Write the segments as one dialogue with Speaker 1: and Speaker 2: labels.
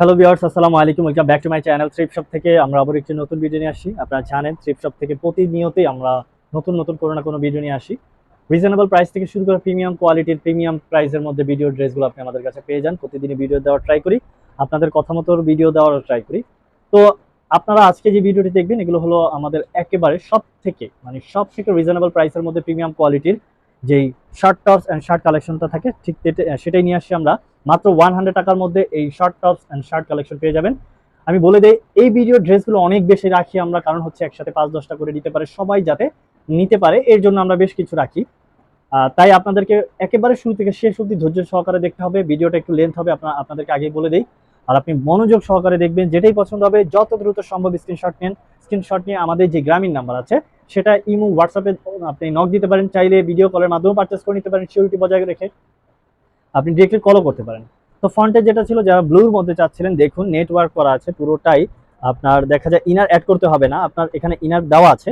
Speaker 1: Hello viewers আসসালামু আলাইকুম। Welcome back to my channel thrift shop থেকে। আমরা আবার একটি নতুন ভিডিও নিয়ে আসি। আপনারা জানেন থ্রিপ শপ থেকে প্রতিনিয়তই আমরা নতুন নতুন কোনো না কোনো ভিডিও নিয়ে আসি। রিজনেবল প্রাইস থেকে শুরু করে প্রিমিয়াম কোয়ালিটির প্রিমিয়াম প্রাইসের মধ্যে ভিডিও ড্রেসগুলো আপনি আমাদের কাছে পেয়ে যান। প্রতিদিনই ভিডিও দেওয়ার ট্রাই করি। আপনাদের কথা মতো ভিডিও দেওয়ার ট্রাই করি। তো আপনারা আজকে যে ভিডিওটি দেখবেন, এগুলো হলো আমাদের একেবারে সব থেকে মানে সব থেকে রিজনেবল প্রাইসের মধ্যে প্রিমিয়াম কোয়ালিটির যেই শার্ট টপস অ্যান্ড শার্ট কালেকশনটা থাকে, ঠিক সেটাই নিয়ে আসছি আমরা। মাত্র ওয়ান হান্ড্রেড টাকার মধ্যে এই short tops and shirt collection পেয়ে যাবেন। আমি বলে দেই, এই ভিডিও ড্রেসগুলো অনেক বেশি রাখি আমরা, কারণ হচ্ছে একসাথে পাঁচ দশটা করে নিতে পারে সবাই যাতে নিতে পারে, এর জন্য আমরা বেশ কিছু রাখি। তাই আপনাদেরকে একেবারে শুরু থেকে শেষ অবধি ধৈর্য সহকারে দেখতে হবে, ভিডিওটা একটু লেন্থ হবে, আপনার, আপনাদেরকে আগেই বলে দেই। আর আপনি মনোযোগ সহকারে দেখবেন, যেটাই পছন্দ হবে, যত দ্রুত সম্ভব স্ক্রিনশট নেন। স্ক্রিনশট নিয়ে আমাদের যে গ্রামীণ নাম্বার আছে সেটা ইমো হোয়াটসঅ্যাপে আপনি নক দিতে পারেন, চাইলে ভিডিও কলের মাধ্যমে পারচেস করে নিতে পারেন সিকিউরিটি বজায় রেখে। আপনি ডিরেক্টলি কলও করতে পারেন। তো ফ্রন্টে যেটা ছিল, যারা ব্লুর মধ্যে চাচ্ছিলেন, দেখুন নেটওয়ার্ক করা আছে পুরোটাই। আপনার দেখা যায় ইনার অ্যাড করতে হবে না, আপনার এখানে ইনার দেওয়া আছে।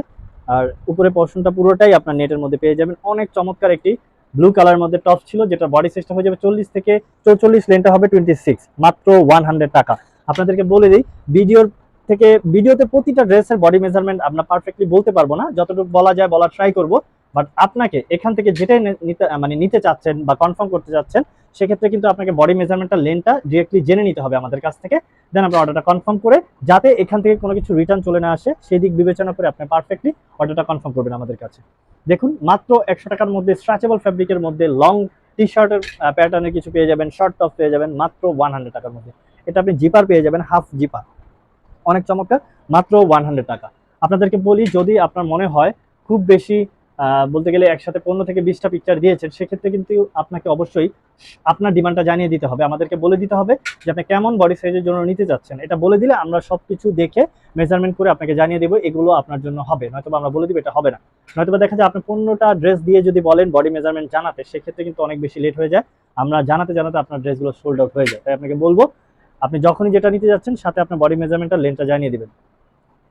Speaker 1: আর উপরে পোর্শনটা পুরোটাই আপনার নেটের মধ্যে পেয়ে যাবেন। অনেক চমৎকার একটি ব্লু কালার মধ্যে টপ ছিল, যেটা বডি সাইজটা হয়ে যাবে চল্লিশ থেকে চৌচল্লিশ লেনটা হবে টোয়েন্টি সিক্স মাত্র ওয়ান হান্ড্রেড টাকা। আপনাদেরকে বলে দিই ভিডিওর থেকে ভিডিওতে প্রতিটা ড্রেসের বডি মেজারমেন্ট আমরা পারফেক্টলি বলতে পারব না। যতটুকু বলা যায় বলার ট্রাই করব। বাট আপনাকে এখান থেকে যেটাই নিতে মানে নিতে চাচ্ছেন বা কনফার্ম করতে চাচ্ছেন, সেক্ষেত্রে কিন্তু আপনাকে বডি মেজারমেন্টটা লেনটা ডিরেক্টলি জেনে নিতে হবে আমাদের কাছ থেকে। দেন আপনি অর্ডারটা কনফার্ম করে, যাতে এখান থেকে কোনো কিছু রিটার্ন চলে না আসে, সেই দিক বিবেচনা করে আপনি পারফেক্টলি অর্ডারটা কনফার্ম করবেন আমাদের কাছে। দেখুন, মাত্র একশো টাকার মধ্যে স্ট্রেচেবল ফ্যাব্রিকের মধ্যে লং টি শার্টের প্যাটার্নের কিছু পেয়ে যাবেন শর্ট টপ পেয়ে যাবেন, মাত্র ওয়ান হান্ড্রেড টাকার মধ্যে। এটা আপনি জিপার পেয়ে যাবেন হাফ জিপার অনেক চমৎকার, মাত্র ওয়ান হান্ড্রেড টাকা। আপনাদেরকে বলি, যদি আপনার মনে হয় খুব বেশি বলতে গেলে একসাথে পনেরো থেকে বিশটা পিকচার দিয়েছেন, সেক্ষেত্রে কিন্তু আপনাকে অবশ্যই আপনার ডিমান্ডটা জানিয়ে দিতে হবে। আমাদেরকে বলে দিতে হবে যে আপনি কেমন বডি সাইজের জন্য নিতে যাচ্ছেন। এটা বলে দিলে আমরা সব কিছু দেখে মেজারমেন্ট করে আপনাকে জানিয়ে দেবো, এগুলো আপনার জন্য হবে। নয়তো আমরা বলে দিব, এটা হবে না। নয়তো দেখা যায় আপনি পনেরোটা ড্রেস দিয়ে যদি বলেন বডি মেজারমেন্ট জানাতে, সেক্ষেত্রে কিন্তু অনেক বেশি লেট হয়ে যায়। আমরা জানাতে জানাতে আপনার ড্রেসগুলো সোল্ড আউট হয়ে যায়। তাই আপনাকে বলব আপনি যখনই যেটা নিতে যাচ্ছেন, সাথে আপনার বডি মেজারমেন্টটা লেনটা জানিয়ে দেবেন।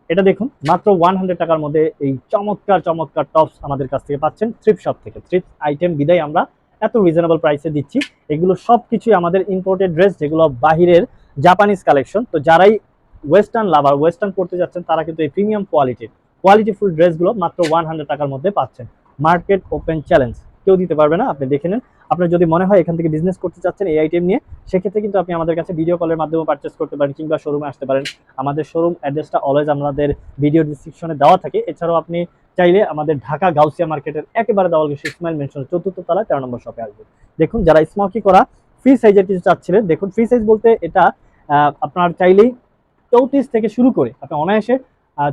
Speaker 1: এটা দেখুন, মাত্র ওয়ান হান্ড্রেড টাকার মধ্যে এই চমৎকার চমৎকার টপস আমাদের কাছ থেকে পাচ্ছেন থ্রিপ শপ থেকে। থ্রিপ আইটেম বিদায় আমরা এত রিজনেবল প্রাইসে দিচ্ছি। এগুলো সব কিছুই আমাদের ইম্পোর্টেড ড্রেস যেগুলো বাহিরের জাপানিজ কালেকশন তো যারাই ওয়েস্টার্ন লাভার ওয়েস্টার্ন করতে যাচ্ছেন, তারা কিন্তু এই প্রিমিয়াম কোয়ালিটির কোয়ালিটিফুল ড্রেসগুলো মাত্র ওয়ান হান্ড্রেড টাকার মধ্যে পাচ্ছেন। মার্কেট ওপেন চ্যালেঞ্জ কেউ দিতে পারবে না, আপনি দেখে নেন। আপনার যদি মনে হয় এখান থেকে বিজনেস করতে চাচ্ছেন এই আইটেম নিয়ে, সেক্ষেত্রে কিন্তু আপনি আমাদের কাছে ভিডিও কলের মাধ্যমে পারচেস করতে পারেন কিংবা শোরুমে আসতে পারেন। আমাদের শোরুম অ্যাড্রেসটা অলওয়েজ আমাদের ভিডিও ডিসক্রিপশনে দেওয়া থাকে। এছাড়াও আপনি চাইলে আমাদের ঢাকা গাউসিয়া মার্কেটের একেবারে দেওয়াল গেছে ইসমাইল মেনশন চতুর্থ তলায় তেরো নম্বর শপে আসবে দেখুন, যারা স্মকি করা ফ্রি সাইজের কিছু চাচ্ছিলেন, দেখুন ফ্রি সাইজ বলতে এটা আপনার চাইলেই চৌত্রিশ থেকে শুরু করে আপনি অনায়াসে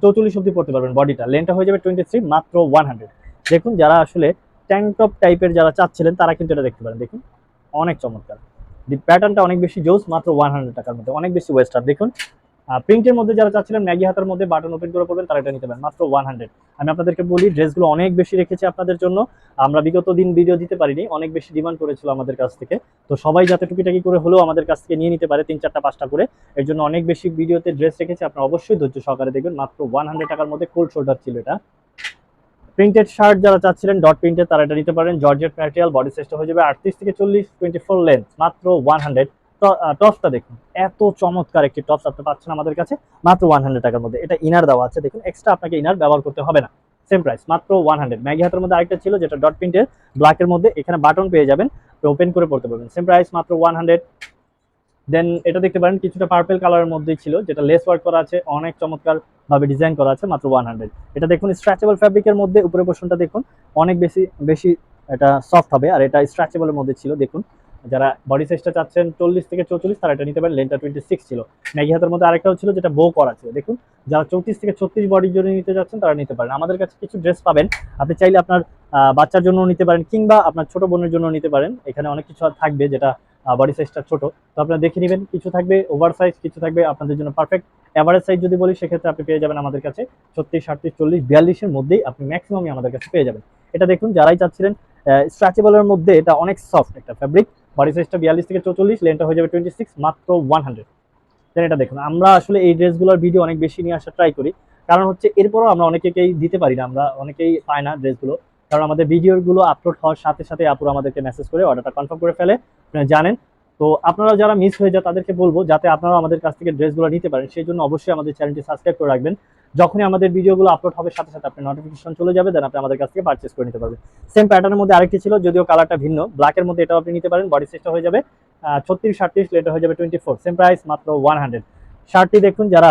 Speaker 1: চৌচল্লিশ অব্দি পড়তে পারবেন বডিটা লেনটা হয়ে যাবে টোয়েন্টি থ্রি মাত্র ওয়ান হান্ড্রেড দেখুন, যারা আসলে ট্যাঙ্ক টপ টাইপের যারা চাচ্ছিলেন, তারা কিন্তু এটা দেখতে পারেন। দেখুন, অনেক চমৎকার। দি প্যাটার্নটা অনেক বেশি জোস, মাত্র ওয়ান হান্ড্রেড টাকার মধ্যে। অনেক বেশি ওয়েস্টার দেখুন প্রিন্টের মধ্যে যারা চাচ্ছিলেন, ম্যাগি হাতের মধ্যে বাটন ওপেন করে পড়বেন, তারা এটা নিতে পারেন, মাত্র ওয়ান হান্ড্রেড আমি আপনাদেরকে বলি, ড্রেসগুলো অনেক বেশি রেখেছি আপনাদের জন্য। আমরা বিগত দিন ভিডিও দিতে পারিনি, অনেক বেশি ডিমান্ড করেছিল আমাদের কাছ থেকে। তো সবাই যাতে টুকিটাকি করে হলেও আমাদের কাছ থেকে নিয়ে নিতে পারে, তিন চারটা, পাঁচটা করে। এর জন্য অনেক বেশি ভিডিওতে ড্রেস রেখেছি, আপনারা অবশ্যই ধৈর্য সহকারে দেখবেন, মাত্র ওয়ান হান্ড্রেড টাকার মধ্যে কোল্ড শোল্ডার ছিল এটা। প্রিন্টেড শার্ট যারা চাচ্ছিলেন, ডট প্রিন্টেড তারা এটা নিতে পারেন। জর্জেট ম্যাটেরিয়াল বডি সাইজটা হয়ে যাবে আটত্রিশ থেকে চল্লিশ টোয়েন্টি ফোর লেন্থ মাত্র ওয়ান হান্ড্রেড টপসটা দেখুন, এত চমৎকার একটি টপস আপনি পাচ্ছেন আমাদের কাছে, মাত্র ওয়ান হান্ড্রেড টাকার মধ্যে। এটা ইনার দেওয়া আছে, দেখুন এক্সট্রা আপনাকে ইনার ব্যবহার করতে হবে না। সেম প্রাইস মাত্র ওয়ান হান্ড্রেড ম্যাগি হাতের মধ্যে আরেকটা ছিল, যেটা ডট প্রিন্টের ব্ল্যাকের মধ্যে এখানে বাটন পেয়ে যাবেন ওপেন করে পড়তে পারবেন। সেম প্রাইস মাত্র ওয়ান হান্ড্রেড দেন এটা দেখতে পারেন, কিছুটা পার্পেল কালারের মধ্যেই ছিল, যেটা লেস ওয়ার্ক করা আছে, অনেক চমৎকার ভাবে ডিজাইন করা আছে, মাত্র ওয়ান হান্ড্রেড এটা দেখুন স্ট্রেচেবল ফ্যাব্রিকের মধ্যে উপরে পোর্শনটা দেখুন, অনেক বেশি বেশি এটা সফট হবে, আর এটা স্ট্রেচেবলের মধ্যে ছিল, দেখুন। যারা বডি সাইজটা চাচ্ছেন চল্লিশ থেকে চৌচল্লিশ, তারা এটা নিতে পারেন লেনটা টোয়েন্টি সিক্স ছিল। ম্যাগি হাতের মধ্যে আরেকটাও ছিল, যেটা বো করা ছিল দেখুন। যারা চৌত্রিশ থেকে ছত্রিশ বডির জন্য নিতে যাচ্ছেন তারা নিতে পারেন। আমাদের কাছে কিছু ড্রেস পাবেন, আপনি চাইলে আপনার বাচ্চার জন্য নিতে পারেন, কিংবা আপনার ছোট বোনের জন্য নিতে পারেন। এখানে অনেক কিছু থাকবে, যেটা বডি সাইজটা ছোট। তো আপনারা দেখে নেবেন, কিছু থাকবে ওভার সাইজ কিছু থাকবে আপনাদের জন্য পারফেক্ট অ্যাভারেজ সাইজ যদি বলি, সেক্ষেত্রে আপনি পেয়ে যাবেন আমাদের কাছে ছত্রিশ সাতত্রিশ চল্লিশ, বিয়াল্লিশের মধ্যেই আপনি ম্যাক্সিমামই আমাদের কাছে পেয়ে যাবেন। এটা দেখুন, যারাই চাচ্ছিলেন স্ট্রেচেবলের মধ্যে এটা অনেক সফট একটা ফ্যাব্রিক বডি সাইজটা বিয়াল্লিশ থেকে চৌচল্লিশ লেনটা হয়ে যাবে টোয়েন্টি সিক্স মাত্র ওয়ান হান্ড্রেড দেন এটা দেখুন, আমরা আসলে এই ড্রেসগুলোর ভিডিও অনেক বেশি নিয়ে আসার ট্রাই করি। কারণ হচ্ছে, এরপরও আমরা অনেকেই দিতে পারি না, আমরা অনেকেই পাই না ড্রেসগুলো। কারণ আমাদের ভিডিওগুলো আপলোড হওয়ার সাথে সাথে আপুর আমাদেরকে মেসেজ করে অর্ডারটা কনফার্ম করে ফেলে। জানেন। তো আপনারা যারা মিস হয়ে যায় তাদেরকে বলব যাতে আপনারা আমাদের কাছ থেকে ড্রেসগুলো নিতে পারেন। সেই জন্য অবশ্যই আমাদের চ্যানেলটি সাবস্ক্রাইব করে রাখবেন। যখনই আমাদের ভিডিওগুলো আপলোড হবে, সাথে সাথে আপনার নোটিফিকেশন চলে যাবে দেন আপনি আমাদের কাছ থেকে পারচেস করে নিতে পারবেন। সেম প্যাটার্নের মধ্যে আরেকটি ছিল, যদিও কালারটা ভিন্ন। ব্ল্যাকের মধ্যে এটাও আপনি নিতে পারেন। বডি সাইজটা হয়ে যাবে ছত্রিশ সাতত্রিশ লেটার হয়ে যাবে টোয়েন্টি ফোর সেম প্রাইস মাত্র ওয়ান হান্ড্রেড শার্টটি দেখুন যারা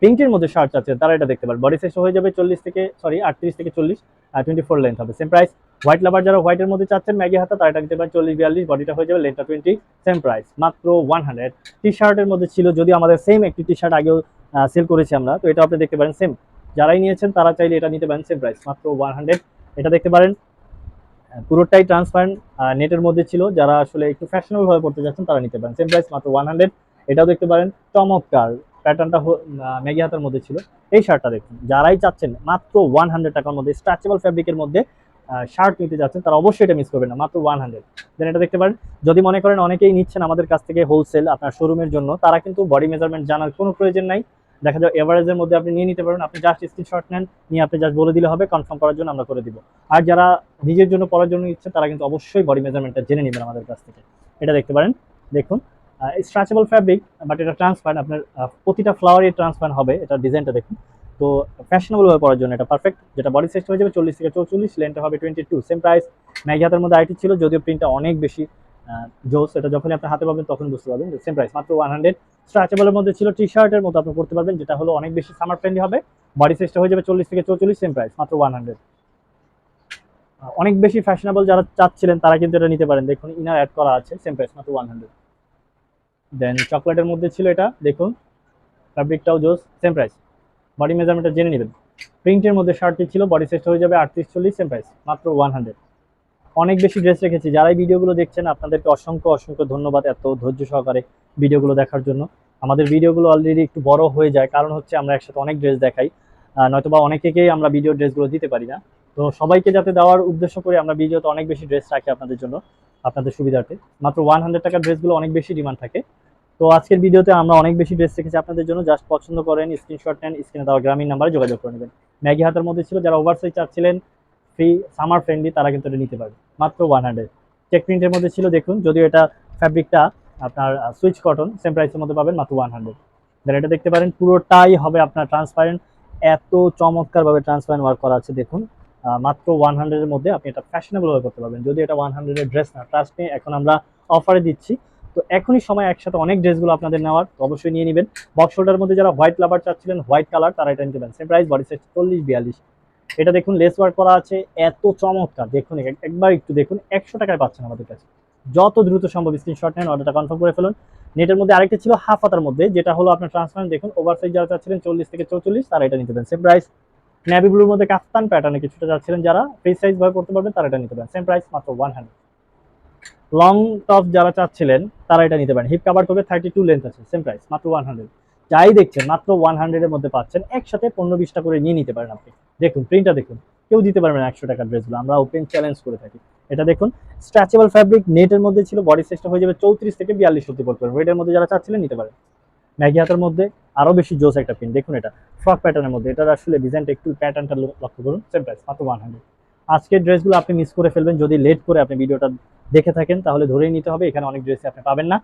Speaker 1: পিঙ্কের মধ্যে শার্ট চাচ্ছেন তারা এটা দেখতে পারেন বডি সাইজটা হয়ে যাবে চল্লিশ থেকে সরি আটত্রিশ থেকে চল্লিশ, আর টোয়েন্টি ফোর লেন্থ হবে। সেম প্রাইস হোয়াইট লাভার যারা হোয়াইটের মধ্যে চাচ্ছেন ম্যাগি হাতা, তারা এটা নিতে পারেন চল্লিশ, বিয়াল্লিশ বডিটা হয়ে যাবে লেন্থটা টোয়েন্টি সেম প্রাইস মাত্র ওয়ান হান্ড্রেড টি শার্টের মধ্যে ছিল যদি আমাদের সেম একটি টি শার্ট আগেও সেল করেছি আমরা, তো এটা আপনি দেখতে পারেন সেম যারাই নিয়েছেন, তারা চাইলে এটা নিতে পারেন সেম প্রাইস মাত্র ওয়ান হান্ড্রেড এটা দেখতে পারেন পুরোটাই ট্রান্সপারেন্ট নেটের মধ্যে ছিল, যারা আসলে একটু ফ্যাশনেবল ভাবে পড়তে যাচ্ছেন তারা নিতে পারেন। সেম প্রাইস মাত্র ওয়ান হান্ড্রেড এটাও দেখতে পারেন, চমৎকার। প্যাটার্নটা ম্যাগি হাতার মধ্যে ছিল। এই শার্টটা দেখুন, যারাই চাচ্ছেন মাত্র ওয়ান হান্ড্রেড টাকার মধ্যে স্ট্রেচেবল ফ্যাব্রিকের মধ্যে শার্ট নিতে যাচ্ছেন, তারা অবশ্যই এটা মিস করবেন না, মাত্র ওয়ান হান্ড্রেড দেন এটা দেখতে পারেন, যদি মনে করেন অনেকেই নিচ্ছেন আমাদের কাছ থেকে হোলসেল আপনার শোরুমের জন্য, তারা কিন্তু বডি মেজারমেন্ট জানার কোনো প্রয়োজন নাই। দেখা যায় এভারেজের মধ্যে আপনি নিয়ে নিতে পারেন, আপনি জাস্ট স্ক্রিনশট নেন, নিয়ে আপনি জাস্ট বলে দিলে হবে কনফার্ম করার জন্য আমরা করে দিব। আর যারা নিজের জন্য পড়ার জন্য নিচ্ছেন, তারা কিন্তু অবশ্যই বডি মেজারমেন্টটা জেনে নেবেন আমাদের কাছ থেকে। এটা দেখতে পারেন, দেখুন স্ট্রেচেবল ফ্যাব্রিক বাট এটা ট্রান্সপারেন্ট আপনার প্রতিটা ফ্লাওয়ারই ট্রান্সপারেন্ট হবে, এটা ডিজাইনটা দেখুন। তো ফ্যাশনেবল ভাবে পড়ার জন্য এটা পারফেক্ট যেটা বডি সাইজ হয়ে যাবে চল্লিশ থেকে চৌচল্লিশ লেন্থটা হবে টোয়েন্টি টু সেম প্রাইস ম্যাগি হাতের মধ্যে আইটি ছিল, যদিও প্রিন্টটা অনেক বেশি জোস, এটা যখনই আপনি হাতে পাবেন তখন বুঝতে পারবেন সেম প্রাইস মাত্র ওয়ান হান্ড্রেড স্ট্রেচেবলের মধ্যে ছিল টি শার্টের মতো আপনি করতে পারবেন, যেটা হলো অনেক বেশি সামার ফ্রেন্ডলি হবে। বডি সাইজটা হয়ে যাবে চল্লিশ থেকে চৌচল্লিশ সেম প্রাইস মাত্র ওয়ান হান্ড্রেড অনেক বেশি ফ্যাশনেবল যারা চাচ্ছিলেন, তারা কিন্তু এটা নিতে পারেন। দেখুন ইনার অ্যাড করা আছে সেম প্রাইস মাত্র ওয়ান হান্ড্রেড দেন চকলেটের মধ্যে ছিল এটা, দেখুন। ফ্যাব্রিকটাও জোস সেম প্রাইস বডি মেজারমেন্টটা জেনে নেবেন। প্রিন্টের মধ্যে শার্টটি ছিল বডি সাইজটা হয়ে যাবে আটত্রিশ চল্লিশ সেম প্রাইস মাত্র ওয়ান হান্ড্রেড অনেক বেশি ড্রেস রেখেছি। যারা এই ভিডিওগুলো দেখছেন, আপনাদেরকে অসংখ্য অসংখ্য ধন্যবাদ এত ধৈর্য সহকারে ভিডিওগুলো দেখার জন্য। আমাদের ভিডিওগুলো অলরেডি একটু বড় হয়ে যায়, কারণ হচ্ছে আমরা একসাথে অনেক ড্রেস দেখাই। নয়তোবা অনেকেকেই আমরা ভিডিও ড্রেসগুলো দিতে পারি না। তো সবাইকে যাতে দেওয়ার উদ্দেশ্য করে আমরা ভিডিওতে অনেক বেশি ড্রেস রাখি আপনাদের জন্য, আপনাদের সুবিধার্থে। মাত্র ওয়ান হান্ড্রেড টাকার ড্রেসগুলো অনেক বেশি ডিমান্ড থাকে। তো আজকের ভিডিওতে আমরা অনেক বেশি ড্রেস রেখেছি আপনাদের জন্য। জাস্ট পছন্দ করেন স্ক্রিনশট নেন স্ক্রিনে দেওয়া গ্রামীণ নাম্বারে যোগাযোগ করে নেবেন। ম্যাগি হাতের মধ্যে ছিল, যারা ওভারসাইজ চাচ্ছিলেন ফ্রি সামার ফ্রেন্ডলি তারা কিন্তু এটা নিতে পারবে। মাত্র ওয়ান হান্ড্রেড চেক প্রিন্টের মধ্যে ছিল, দেখুন, যদিও এটা ফ্যাব্রিকটা আপনার সুইচ কটন সেম প্রাইসের মধ্যে পাবেন মাত্র ওয়ান হান্ড্রেড দেন এটা দেখতে পারেন, পুরোটাই হবে আপনার ট্রান্সপারেন্ট এত চমৎকারভাবে ট্রান্সপারেন্ট ওয়ার্ক করা আছে, দেখুন। মাত্র ওয়ান হান্ড্রেডের মধ্যে আপনি এটা ফ্যাশনেবল ভাবে করতে পারবেন। যদি এটা ওয়ান হান্ড্রেডের ড্রেস না ট্রাস্ট নিয়ে এখন আমরা অফারে দিচ্ছি। তো এখনই সময় একসাথে অনেক ড্রেসগুলো আপনাদের নেওয়ার অবশ্যই নিয়ে নেবেন। বক্স শোল্ডার মধ্যে যারা হোয়াইট লাভার চাচ্ছিলেন হোয়াইট কালার তারা এটা নিতে পারেন। সেম প্রাইস বডি সাইজ চল্লিশ, বিয়াল্লিশ। এটা দেখুন লেস ওয়ার্ক করা আছে, এত চমৎকার। দেখুন, এক- একবার একটু দেখুন, একশো টাকায় পাচ্ছেন আমাদের কাছে। যত দ্রুত সম্ভব স্ক্রিনশট নেন অর্ডারটা কনফার্ম করে ফেলুন। নেটের মধ্যে আরেকটা ছিল হাফ হাতার মধ্যে, যেটা হলো আপনার ট্রান্সপারেন্ট দেখুন ওভার সাইজ যারা চাচ্ছিলেন, চল্লিশ থেকে চৌচল্লিশ, তারা এটা নিতে পারেন। সেম প্রাইস নেভি ব্লুর মধ্যে কাফতান প্যাটার্নে কিছুটা চাচ্ছিলেন যারা ফ্রি সাইজ ভাবে করতে পারবেন, তারা এটা নিতে পারেন। সেম প্রাইস মাত্র ওয়ান হান্ড্রেড লং টপ যারা চাচ্ছিলেন, তারা এটা নিতে পারেন। হিপ কাভার করবে থার্টি টু লেন্থ আছে সেম প্রাইস মাত্র ওয়ান হান্ড্রেড যাই দেখছেন, মাত্র ওয়ান হান্ড্রেডের মধ্যে পাচ্ছেন, একসাথে পনেরো বিশটা করে নিয়ে নিতে পারেন আপনি। দেখুন প্রিন্টটা দেখুন, কেউ দিতে পারবেন একশো টাকার ড্রেসগুলো আমরা ওপেন চ্যালেঞ্জ করে থাকি। এটা দেখুন স্ট্রেচেবল ফ্যাব্রিক নেটের মধ্যে ছিল বডি সাইজটা হয়ে যাবে চৌত্রিশ থেকে বিয়াল্লিশ অব্দি পড়তে পারবেন এটার মধ্যে যারা চাচ্ছিলেন, নিতে পারেন। ম্যাগি হাতের মধ্যে আরও বেশি জোস একটা প্রিন্ট দেখুন এটা ফ্রক প্যাটার্নের মধ্যে। এটার আসলে ডিজাইনটা একটু প্যাটার্নটা লক্ষ্য করুন সেম প্রাইস মাত্র ওয়ান হান্ড্রেড আজকের ড্রেসগুলো আপনি মিস করে ফেলবেন। যদি লেট করে আপনি ভিডিওটা দেখে থাকেন, তাহলে ধরেই নিতে হবে, এখানে অনেক ড্রেসই আপনি পাবেন না।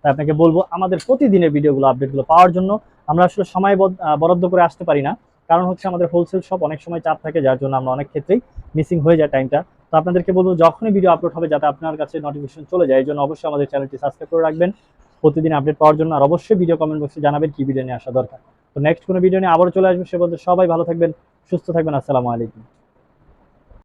Speaker 1: তাই আপনাকে বলব, আমাদের প্রতিদিনের ভিডিওগুলো আপডেটগুলো পাওয়ার জন্য আমরা আসলে সময় বরাদ্দ করে আসতে পারি না। কারণ হচ্ছে আমাদের হোলসেল শপ অনেক সময় চাপ থাকে, যার জন্য আমরা অনেক ক্ষেত্রেই মিসিং হয়ে যায় টাইমটা তো আপনাদেরকে বলব, যখনই ভিডিও আপলোড হবে, যাতে আপনার কাছে নোটিফিকেশন চলে যায়, এই জন্য অবশ্যই আমাদের চ্যানেলটি সাবস্ক্রাইব করে রাখবেন। প্রতিদিন আপডেট পাওয়ার জন্য, আর অবশ্যই ভিডিও কমেন্ট বক্সে জানাবেন কি ভিডিও নিয়ে আসা দরকার। তো নেক্সট কোনো ভিডিও নিয়ে আবারও চলে আসবে, সে বলতে সবাই ভালো থাকবেন, সুস্থ থাকবেন, আসসালামু আলাইকুম।